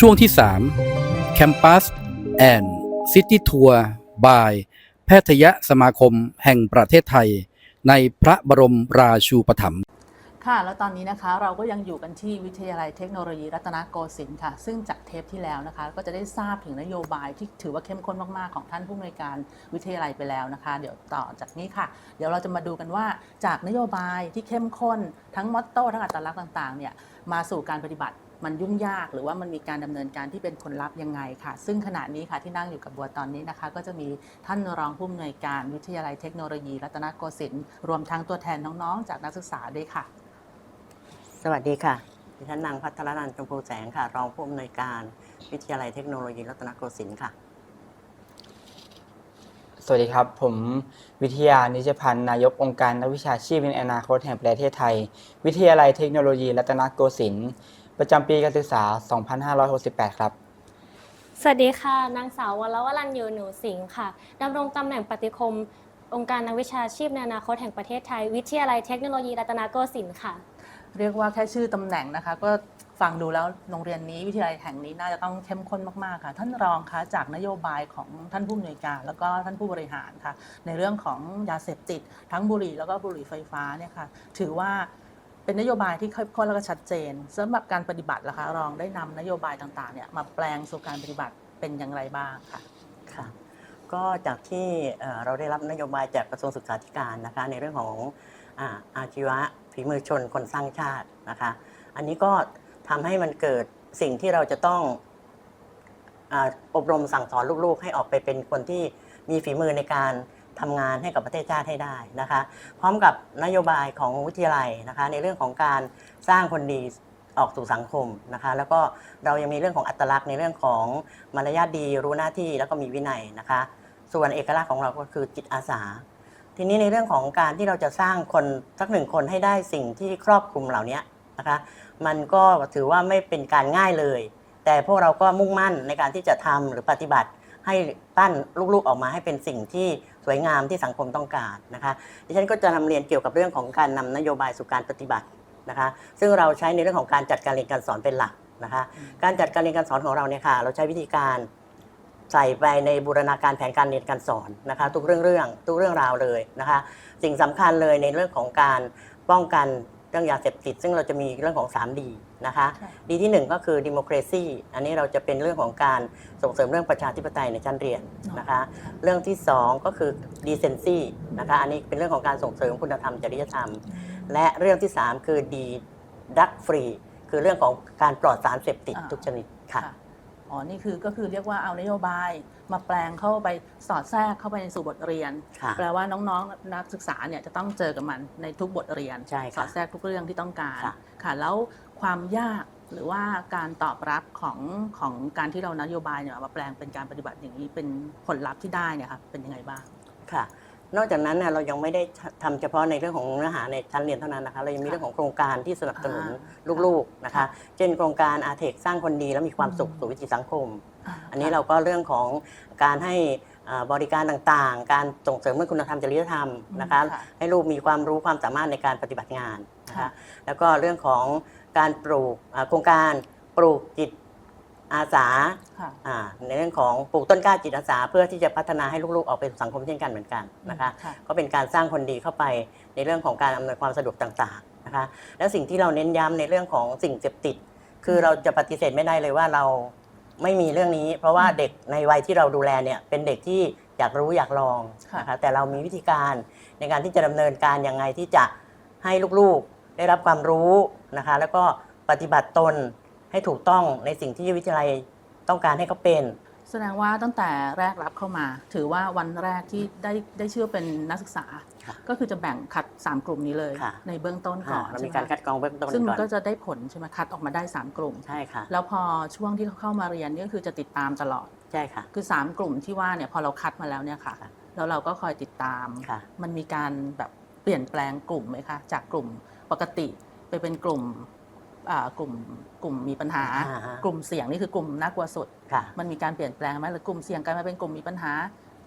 ช่วงที่ 3 Campus and City Tour by แพทยสมาคมแห่งประเทศไทย ในพระบรมราชูปถัมภ์ค่ะแล้วตอนนี้นะคะเราก็ยังอยู่กันที่วิทยาลัยเทคโนโลยีรัตนโกสินทร์ค่ะ ซึ่งจากเทปที่แล้วนะคะ ก็จะได้ทราบถึงนโยบายที่ถือว่าเข้มข้นมาก ๆ ของท่านผู้อำนวยการวิทยาลัยไปแล้วนะคะ เดี๋ยวต่อจากนี้ค่ะ เดี๋ยวเราจะมาดูกันว่าจากนโยบายที่เข้มข้นทั้งมอตโต้ทั้งอัตลักษณ์ต่าง ๆ เนี่ยมาสู่การปฏิบัติ มันยุ่งยากหรือว่ามันมีการดำเนินการที่เป็นผลลัพธ์ยังไงค่ะ ซึ่งขณะนี้ค่ะที่นั่งอยู่กับบัวตอนนี้นะคะ ก็จะมีท่านรองผู้อำนวยการวิทยาลัยเทคโนโลยี รัตนโกสินทร์รวมทั้งตัวแทนน้องๆ จากนักศึกษาด้วยค่ะ สวัสดีค่ะดิฉันนางพัทรนันท์ชมพูแสงค่ะ รองผู้อำนวยการวิทยาลัยเทคโนโลยี รัตนโกสินทร์ค่ะ สวัสดีครับ ผมวิทยานิจพันธ์นายกองค์การนักวิชาชีพในอนาคตแห่งประเทศไทย วิทยาลัยเทคโนโลยี รัตนโกสินทร์ ประจำปีการศึกษา 2568 ครับ สวัสดีค่ะ นางสาววรวรัญยูหนูสิงห์ค่ะดำรงตำแหน่งปฏิคม องค์การนักวิชาชีพในอนาคตแห่งประเทศไทย วิทยาลัยเทคโนโลยีรัตนโกสินทร์ค่ะ เรียกว่าแค่ชื่อตำแหน่งนะคะ ก็ฟังดูแล้วโรงเรียนนี้วิทยาลัยแห่งนี้น่าจะต้องเข้มข้นมากๆค่ะ ท่านรองคะจากนโยบายของท่านผู้อำนวยการ แล้วก็ท่านผู้บริหารค่ะ ในเรื่องของยาเสพติด ทั้งบุหรี่แล้วก็บุหรี่ไฟฟ้าเนี่ยค่ะ ถือว่า เป็นนโยบายที่เข้มข้นแล้วก็ชัดเจนสำหรับการปฏิบัติล่ะคะรองได้นำนโยบายต่างๆเนี่ยมาแปลงสู่การปฏิบัติเป็นอย่างไรบ้างค่ะ ค่ะก็จากที่เอ่อเราได้รับนโยบายจากกระทรวงศึกษาธิการนะคะในเรื่องของอาอาชีวะฝีมือชนคนสร้างชาตินะคะ อันนี้ก็ทำให้มันเกิดสิ่งที่เราจะต้องอาอบรมสั่งสอนลูกๆ ให้ออกไปเป็นคนที่มีฝีมือในการ ทำงานให้กับประเทศชาติให้ได้นะคะ พร้อมกับนโยบายของวิทยาลัยนะคะ ในเรื่องของการสร้างคนดีออกสู่สังคมนะคะ แล้วก็เรายังมีเรื่องของอัตลักษณ์ในเรื่องของมารยาทดีรู้หน้าที่แล้วก็มีวินัยนะคะ ส่วนเอกลักษณ์ของเราก็คือจิตอาสา ทีนี้ในเรื่องของการที่เราจะสร้างคนสักหนึ่งคนให้ได้สิ่งที่ครอบคลุมเหล่านี้นะคะ มันก็ถือว่าไม่เป็นการง่ายเลย แต่พวกเราก็มุ่งมั่นในการที่จะทำหรือปฏิบัติ ให้ปั้นลูกๆออกมาให้เป็นสิ่งที่สวยงามที่สังคมต้องการนะคะดิฉันก็จะนำเรียนเกี่ยวกับเรื่องของการนำนโยบายสู่การปฏิบัตินะคะซึ่งเราใช้ในเรื่องของการจัดการเรียนการสอนเป็นหลักนะคะอืมการจัดการเรียนการสอนของเราเนี่ยค่ะเราใช้วิธีการใส่ไปในบูรณาการแผนการเรียนการสอนนะคะทุกเรื่องเรื่องทุกเรื่องราวเลยนะคะสิ่งสำคัญเลยในเรื่องของการป้องกัน เรื่องยาเสพติด ซึ่งเราจะมีเรื่องของ 3D นะคะค่ะดีที่หนึ่งก็คือ democracy อันนี้เราจะเป็นเรื่องของการส่งเสริมเรื่องประชาธิปไตยในชั้นเรียนนะคะเรื่องที่สองก็คือ decency นะคะอันนี้เป็นเรื่องของการส่งเสริมคุณธรรมจริยธรรม และเรื่องที่สามคือ d drug free คือเรื่องของการปลอดสารเสพติดอ่าทุกชนิดค่ะค่ะ อ๋อ นี่คือก็คือเรียกว่าเอานโยบายมาแปลงเข้าไปสอดแทรกเข้าไปในสู่บทเรียน ค่ะ แปลว่าน้องๆนักศึกษาเนี่ยจะต้องเจอกับมันในทุกบทเรียน ใช่ค่ะสอดแทรกทุกเรื่องที่ต้องการค่ะ ค่ะ แล้วความยากหรือว่าการตอบรับของของการที่เรานโยบายเนี่ยมาแปลงเป็นการปฏิบัติอย่างนี้เป็นผลลัพธ์ที่ได้เนี่ยครับเป็นยังไงบ้าง ค่ะ นอกจากนั้นเนี่ยเรายังไม่ได้ทำเฉพาะในเรื่องของเนื้อหาในชั้นเรียนเท่านั้นนะคะ เรายังมีค่ะเรื่องของโครงการที่สนับสนุนอ่ลูกๆนะคะ เช่นโครงการอาเทคสร้างคนดีและมีความสุขอืมสู่วิถีสังคม อันนี้เราก็เรื่องของการให้อ่าบริการต่างๆ การส่งเสริมเรื่องคุณธรรมจริยธรรมนะคะค่ะให้ลูกมีความรู้ความสามารถในการปฏิบัติงานนะค่ะคะแล้วก็เรื่องของการปลูกอ่าโครงการปลูกจิต อาสาค่ะ อ่าในเรื่องของปลูกต้นกล้าจิตอาสา เพื่อที่จะพัฒนาให้ลูกๆ ออกไปสู่สังคมเช่นกันเหมือนกันนะคะ ค่ะ ก็เป็นการสร้างคนดีเข้าไปในเรื่องของการอำนวยความสะดวกต่างๆนะคะ แล้วสิ่งที่เราเน้นย้ำในเรื่องของสิ่งเสพติด คือเราจะปฏิเสธไม่ได้เลยว่าเราไม่มีเรื่องนี้ เพราะว่าเด็กในวัยที่เราดูแลเนี่ยเป็นเด็กที่อยากรู้อยากลองค่ะนะคะแต่เรามีวิธีการในการที่จะดำเนินการยังไงที่จะให้ลูกๆ ได้รับความรู้นะคะ แล้วก็ปฏิบัติตน ให้ถูกต้องในสิ่งที่วิทยาลัยต้องการให้เขาเป็น แสดงว่าตั้งแต่แรกรับเข้ามา ถือว่าวันแรกที่ได้ได้ชื่อเป็นนักศึกษา ค่ะก็คือจะแบ่งคัด 3 กลุ่มนี้เลย ค่ะ ในเบื้องต้นก่อนเราใช่มีไหมการคัคะดกรองเบื้องต้นซึ่งมัก่อนนก็จะได้ผลใช่ไหมคัดออกมาได้ 3 กลุ่ม ใช่ค่ะ แล้วพอช่วงที่เขาเข้ามาเรียนนี่ก็คือจะติดตามตลอด ใช่ค่ะ คือ 3 กลุ่มที่ว่าเนี่ยพอเราคัดมาแล้วเนี่ยค่ะ ค่ะ แล้วเราก็คอยติดตาม ค่ะ มันมีการแบบเปลี่ยนแปลงกลุ่มไหมคะ จากกลุ่มปกติไปเป็นกลุ่ม อ่ากลุ่มกลุ่มมีปัญหา อ่าฮะ กลุ่มเสี่ยงนี่คือกลุ่มน่ากลัวสุด ค่ะ มันมีการเปลี่ยนแปลงไหมหรือกลุ่มเสี่ยงกลายมาเป็นกลุ่มมีปัญหา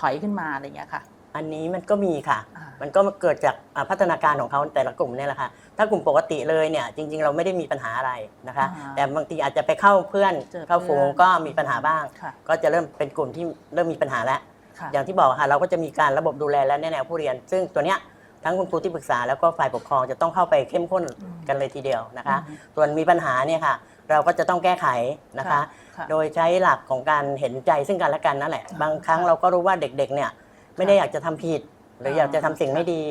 ถอยขึ้นมาอะไรอย่างเงี้ยค่ะอันนี้มันก็มีค่ะ อ่า มันก็เกิดจากอ่าพัฒนาการของเขาแต่ละกลุ่มเนี่ยแหละค่ะ ถ้ากลุ่มปกติเลยเนี่ยจริง ๆ เราไม่ได้มีปัญหาอะไรนะคะ อ่าแต่บางทีอาจจะไปเข้าเพื่อนเจอเข้าฝูงเพื่อนก็มีปัญหาบ้าง ค่ะก็จะเริ่มเป็นกลุ่มที่เริ่มมีปัญหาแล้ว ค่ะ อย่างที่บอกค่ะเราก็จะมีการระบบดูแลและแนะแนวผู้เรียน ซึ่งตัวเนี้ย ทั้งคุณครูที่ปรึกษาแล้วก็ฝ่ายปกครองจะต้องเข้าไปเข้มข้นอืมกันเลยทีเดียวนะคะอืมส่วนมีปัญหาเนี่ยค่ะ เราก็จะต้องแก้ไขนะคะค่ะโดยใช้หลักของการเห็นใจซึ่งกันและกันนั่นแหละอ่าบางครั้งค่ะเราก็รู้ว่าเด็กๆเนี่ยไม่ได้อยากจะทำผิด หรืออยากจะทำสิ่งไม่ดี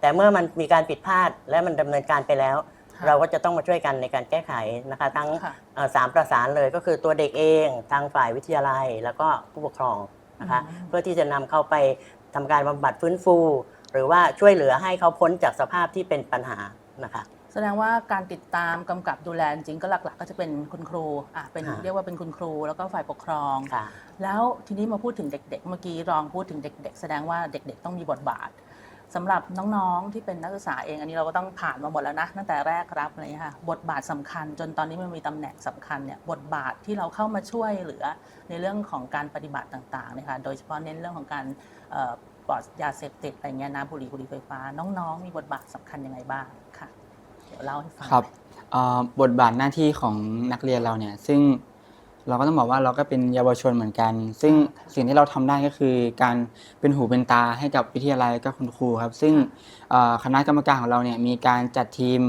แต่เมื่อมันมีการผิดพลาดและมันดำเนินการไปแล้วค่ะเราก็จะต้องมาช่วยกันในการแก้ไขนะคะ ทั้งค่ะเอ่อสามประสานเลยก็คือตัวเด็กเองทางฝ่ายวิทยาลัยแล้วก็ผู้ปกครองนะคะอืมเพื่อที่จะนำเข้าไปทำการบำบัดฟื้นฟู หรือว่าช่วยเหลือให้เขาพ้นจากสภาพที่เป็นปัญหานะคะแสดงว่าการติดตามกำกับดูแลจริงๆก็หลัก ๆ ก็จะเป็นคุณครูอะเป็นค่ะเรียกว่าเป็นคุณครูแล้วก็ฝ่ายปกครอง ค่ะ แล้วทีนี้มาพูดถึงเด็ก ๆ เมื่อกี้รองพูดถึงเด็ก ๆ แสดงว่าเด็ก ๆ ต้องมีบทบาทสำหรับน้องๆที่เป็นนักศึกษาเองอันนี้เราก็ต้องผ่านมาหมดแล้วนะตั้งแต่แรกรับอะไรอย่างเงี้ยค่ะบทบาทสำคัญ จนตอนนี้มันมีตำแหน่งสำคัญเนี่ยบทบาทที่เราเข้ามาช่วยเหลือในเรื่องของการปฏิบัติต่างๆนะคะโดยเฉพาะเน้นเรื่องของการเอ่อ ปลอดยาเสพติดอะไรเงี้ยน้ำบุหรี่บุหรี่ไฟฟ้า น้องๆ มีบทบาทสำคัญยังไงบ้างค่ะ เดี๋ยวเล่าให้ฟังครับเอ่อบทบาทหน้าที่ของนักเรียนเราเนี่ย ซึ่งเราก็ต้องบอกว่าเราก็เป็นเยาวชนเหมือนกัน ซึ่งสิ่งที่เราทำได้ก็คือการเป็นหูเป็นตาให้กับวิทยาลัยและก็คุณครูครับ ซึ่งเอ่อคณะกรรมการของเราเนี่ยมีการจัดทีม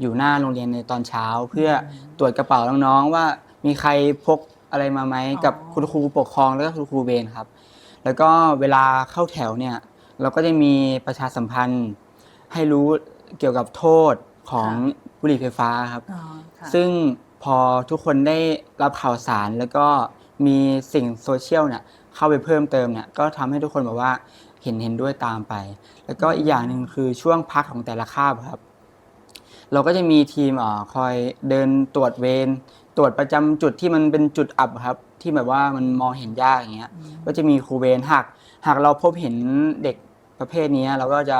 อยู่หน้าโรงเรียนในตอนเช้า เพื่อตรวจกระเป๋าน้องๆว่ามีใครพกอะไรมาไหมกับคุณครูปกครองแล้วก็คุณครูเวรครับ แล้วก็เวลาเข้าแถวเนี่ยเราก็จะมีประชาสัมพันธ์ ให้รู้เกี่ยวกับโทษของบุหรี่ไฟฟ้าครับอ๋อค่ะซึ่งพอทุกคนได้รับข่าวสารแล้วก็มีสิ่งโซเชียลเนี่ยเข้าไปเพิ่มเติมเนี่ยก็ทำให้ทุกคนแบบว่าเห็นเห็นด้วยตามไป แล้วก็อีกอย่างหนึ่งคือช่วงพักของแต่ละคาบครับ เราก็จะมีทีมเอ่อคอยเดินตรวจเวรตรวจประจำจุดที่มันเป็นจุดอับครับ ที่แบบว่ามันมองเห็นยากอย่างเงี้ยอืมก็จะมีครูเวรหากหากเราพบเห็นเด็กประเภทนี้เราก็จะ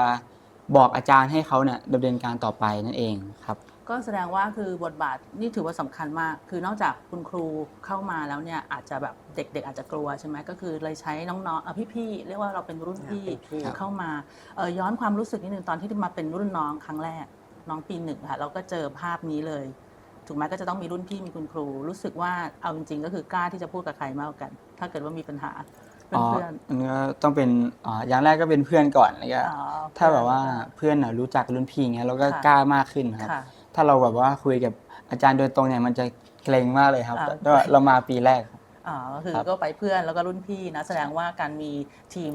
บอกอาจารย์ให้เขาเนี่ยดำเนินการต่อไปนั่นเองครับ ก็แสดงว่าคือบทบาทนี่ถือว่าสำคัญมาก คือนอกจากคุณครูเข้ามาแล้วเนี่ยอาจจะแบบเด็ก ๆ อาจจะกลัวใช่ไหมก็คือเลยใช้น้องๆเอ่อพี่ๆเรียกว่าเราเป็นรุ่นพี่เป็นพี่เข้ามาเอ่อย้อนความรู้สึกนิดนึงตอนที่มาเป็นรุ่นน้องครั้งแรกน้องปีหนึ่งค่ะเราก็เจอภาพนี้เลย ถูกไหมก็จะต้องมีรุ่นพี่มีคุณครู รู้สึกว่าเอาจริงๆ ก็คือกล้าที่จะพูดกับใครมากกว่ากัน ถ้าเกิดว่ามีปัญหาอ๋อเพื่อนอันนี้ก็ต้องเป็นอ๋ออย่างแรกก็เป็นเพื่อนก่อนแล้วก็ๆอ๋อถ้าแบบว่าเพื่อนน่ะรู้จักรุ่นพี่เงี้ยเราก็ค่ะกล้ามากขึ้นครับ ค่ะ ถ้าเราแบบว่าคุยกับอาจารย์โดยตรงเนี่ยมันจะเกรงมากเลยครับอ่า แต่ว่าเรามาปีแรกครับ อ๋อก็คือครับก็ไปเพื่อนแล้วก็รุ่นพี่นะแสดงว่าการมีทีม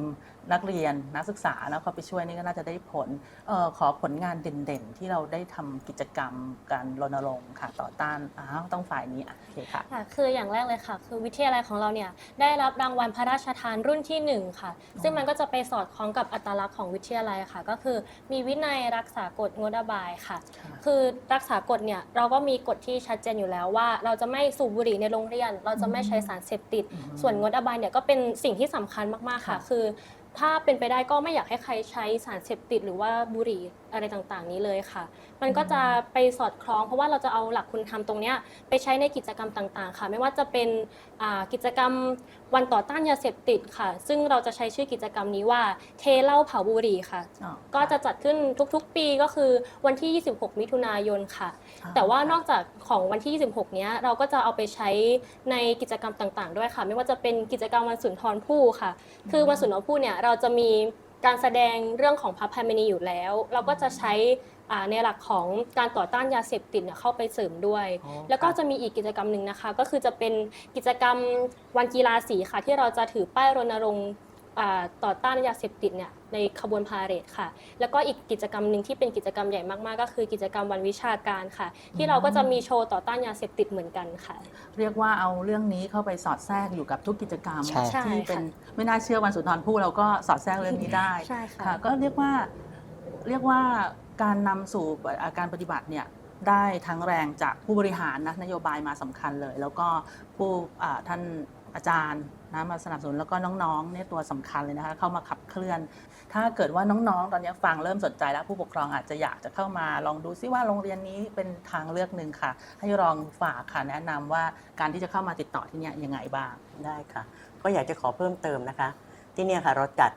นักเรียนนักศึกษาแล้วเขาไปช่วยนี่ก็น่าจะได้ผลเออขอผลงานเด่นๆ ที่เราได้ทำกิจกรรมการรณรงค์ค่ะต่อต้านอ้าวต้องฝ่ายนี้อะโอเคค่ะค่ะ คืออย่างแรกเลยค่ะ คือวิทยาลัยของเราเนี่ยได้รับรางวัลพระราชทานรุ่นที่หนึ่งค่ะ ซึ่งมันก็จะไปสอดคล้องกับอัตลักษณ์ของวิทยาลัยค่ะ ก็คือมีวินัยรักษากฎงดระบายค่ะค่ะ คือรักษากฎเนี่ยเราก็มีกฎที่ชัดเจนอยู่แล้วว่า เราจะไม่สูบบุหรี่ในโรงเรียน เราจะไม่ใช้สารเสพติดอืมส่วนงดอบายเนี่ยก็เป็นสิ่งที่สำคัญมากๆค่ะค่ะคือ ถ้าเป็นไปได้ก็ไม่อยากให้ใครใช้สารเสพติดหรือว่าบุหรี่อะไรต่างๆ นี้เลยค่ะมันก็จะไปสอดคล้อง เพราะว่าเราจะเอาหลักคุณธรรมตรงเนี้ยไปใช้ในกิจกรรมต่างๆ ค่ะ ไม่ว่าจะเป็นอ่ากิจกรรมวันต่อต้านยาเสพติดค่ะ ซึ่งเราจะใช้ชื่อกิจกรรมนี้ว่าเทเหล้าเผาบุหรี่ค่ะ อ๋อ ก็จะจัดขึ้นทุกๆ ปีก็คือวันที่ 26 มิถุนายนค่ะ แต่ว่านอกจากของวันที่ 26 เนี้ยเราก็จะเอาไปใช้ในกิจกรรมต่างๆ ด้วยค่ะ ไม่ว่าจะเป็นกิจกรรมวันสุนทรภู่ค่ะ คือวันสุนทรภู่เนี่ยเราจะมีการแสดงเรื่องของพระพายมณีอยู่แล้ว เราก็จะใช้ อ่าในหลักของการต่อต้านยาเสพติดเนี่ยเข้าไปเสริมด้วย อ๋อแล้วก็ค่ะจะมีอีกกิจกรรมหนึ่งนะคะ ก็คือจะเป็นกิจกรรมวันกีฬาสีค่ะ ที่เราจะถือป้ายรณรงค์อ่าต่อต้านยาเสพติดเนี่ยในขบวนพาเหรดค่ะ แล้วก็อีกกิจกรรมหนึ่งที่เป็นกิจกรรมใหญ่มากๆ ก็คือกิจกรรมวันวิชาการค่ะ ที่เราก็จะมีโชว์ต่อต้านยาเสพติดเหมือนกันค่ะ เรียกว่าเอาเรื่องนี้เข้าไปสอดแทรกอยู่กับทุกกิจกรรมใช่ ใช่ที่เป็นค่ะ ไม่น่าเชื่อวันสุนทรภู่เราก็สอดแทรกเรื่องนี้ได้ ใช่ค่ะ ค่ะก็เรียกว่าเรียกว่า การนำสู่การปฏิบัติเนี่ยได้ทั้งแรงจากผู้บริหารนะนโยบายมาสำคัญเลย แล้วก็ผู้ท่านอาจารย์นะมาสนับสนุนแล้วก็น้องๆเนี่ยตัวสำคัญเลยนะคะเข้ามาขับเคลื่อน ถ้าเกิดว่าน้องๆ ตอนนี้ฟังเริ่มสนใจแล้วผู้ปกครองอาจจะอยากจะเข้ามาลองดูซิว่าโรงเรียนนี้เป็นทางเลือกหนึ่งค่ะ ให้ลองฝากค่ะแนะนำว่าการที่จะเข้ามาติดต่อที่นี่ยังไงบ้างได้ค่ะ ก็อยากจะขอเพิ่มเติมนะคะ ที่นี่ค่ะเราจัด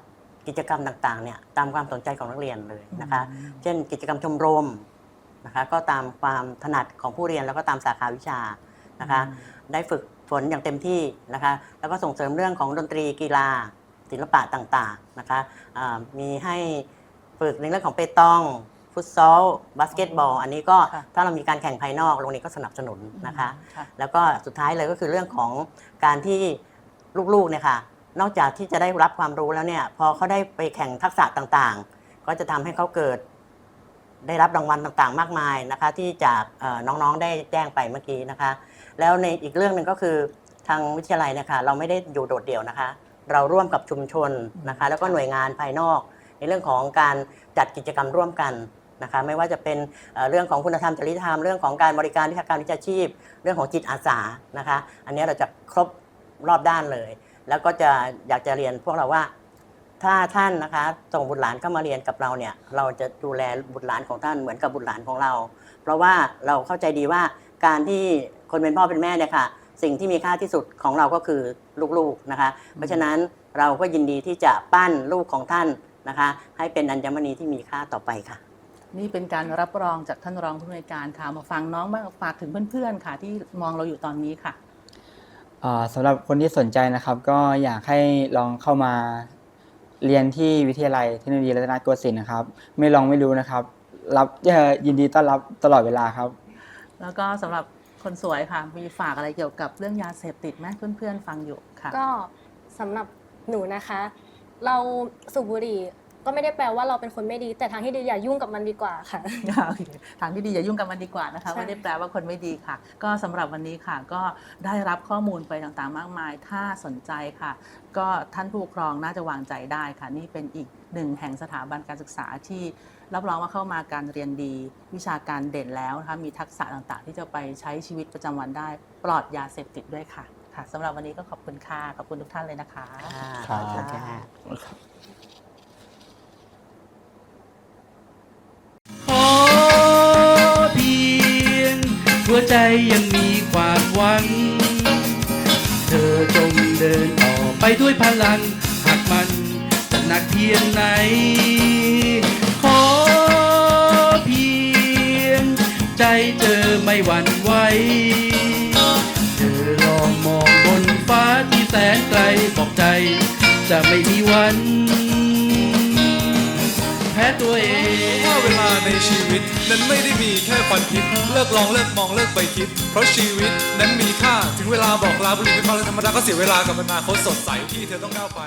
กิจกรรมต่างๆเนี่ยตามความสนใจของนักเรียนเลยนะคะ เช่น กิจกรรมชมรมนะคะก็ตามความถนัดของผู้เรียนแล้วก็ตามสาขาวิชานะคะ ได้ฝึกฝนอย่างเต็มที่นะคะ แล้วก็ส่งเสริมเรื่องของดนตรีกีฬาศิลปะต่างๆนะคะอ่ามีให้ฝึกในเรื่องของเปตอง ฟุตซอลบาสเกตบอล อันนี้ก็ค่ะถ้าเรามีการแข่งภายนอกโรงเรียนก็สนับสนุนนะคะค่ะแล้วก็สุดท้ายเลยก็คือเรื่องของการที่ลูกๆเนี่ยค่ะ นอกจากที่จะได้รับความรู้แล้วเนี่ย พอเขาได้ไปแข่งทักษะต่างๆ ก็จะทำให้เขาเกิด ได้รับรางวัลต่างๆ มากมายนะคะ ที่จากน้องๆได้แจ้งไปเมื่อกี้นะคะ แล้วในอีกเรื่องหนึ่งก็คือทางวิทยาลัยนะคะ เราไม่ได้อยู่โดดเดี่ยวนะคะ เราร่วมกับชุมชนนะคะ แล้วก็หน่วยงานภายนอก ในเรื่องของการจัดกิจกรรมร่วมกันนะคะไม่ว่าจะเป็นเรื่องของคุณธรรมจริยธรรมเรื่องของการบริการวิชาการวิชาชีพ เรื่องของจิตอาสานะคะ อันนี้เราจะครบรอบด้านเลย แล้วก็จะอยากจะเรียนพวกเราว่า ถ้าท่านนะคะส่งบุตรหลานเข้ามาเรียนกับเราเนี่ย เราจะดูแลบุตรหลานของท่านเหมือนกับบุตรหลานของเรา เพราะว่าเราเข้าใจดีว่าการที่คนเป็นพ่อเป็นแม่เนี่ยค่ะ สิ่งที่มีค่าที่สุดของเราก็คือลูกๆนะคะ เพราะฉะนั้นเราก็ยินดีที่จะปั้นลูกของท่านนะคะ ให้เป็นอัญมณีที่มีค่าต่อไปค่ะนี่เป็นการรับรองจากท่านรองผู้อำนวยการค่ะ มาฟังน้องบ้างฝากถึงเพื่อนๆค่ะ ที่มองเราอยู่ตอนนี้ค่ะ สำหรับคนที่สนใจนะครับ ก็อยากให้ลองเข้ามาเรียนที่วิทยาลัยเทคโนโลยีรัตนโกสินทร์นะครับ ไม่ลองไม่รู้นะครับ รับเอ่อยินดีต้อนรับตลอดเวลาครับ แล้วก็สำหรับคนสวยค่ะมีฝากอะไรเกี่ยวกับเรื่องยาเสพติดไหมเพื่อนๆฟังอยู่ค่ะ ก็สำหรับหนูนะคะ เราสูบบุหรี่ ก็ไม่ได้แปลว่าเราเป็นคนไม่ดี แต่ทางที่ดีอย่ายุ่งกับมันดีกว่าค่ะโอเคทางที่ดีอย่ายุ่งกับมันดีกว่านะคะใช่ ไม่ได้แปลว่าคนไม่ดีค่ะ ก็สำหรับวันนี้ค่ะ ก็ได้รับข้อมูลไปต่างๆ มากมาย ถ้าสนใจค่ะ ก็ท่านผู้ปกครองน่าจะวางใจได้ค่ะ นี่เป็นอีกหนึ่งแห่งสถาบันการศึกษาที่รับรองว่าเข้ามาการเรียนดี วิชาการเด่นแล้วนะคะมีทักษะต่างๆ ที่จะไปใช้ชีวิตประจำวันได้ ปลอดยาเสพติดด้วยค่ะ ค่ะสำหรับวันนี้ก็ขอบคุณค่ะขอบคุณทุกท่านเลยนะคะครับขอบคุณค่ะข ใจยังมีความหวัง เธอจงเดินต่อไปด้วยพลัง หากมันจะหนักเพียงไหน ขอเพียง ใจเธอไม่หวั่นไหว เธอลองมองบนฟ้าที่แสนไกลบอกใจ จะไม่มีวัน ตัวเองว่าเวลาในชีวิต นั้นไม่ได้มีแค่ฝันคิด เลิกลองเลิกมองเลิกไปคิด เพราะชีวิตนั้นมีค่า ถึงเวลาบอกลาบุหรี่เป็นความเรื่องธรรมดาก็เสียเวลากับอนาคตสดใสที่เธอต้องก้าวไป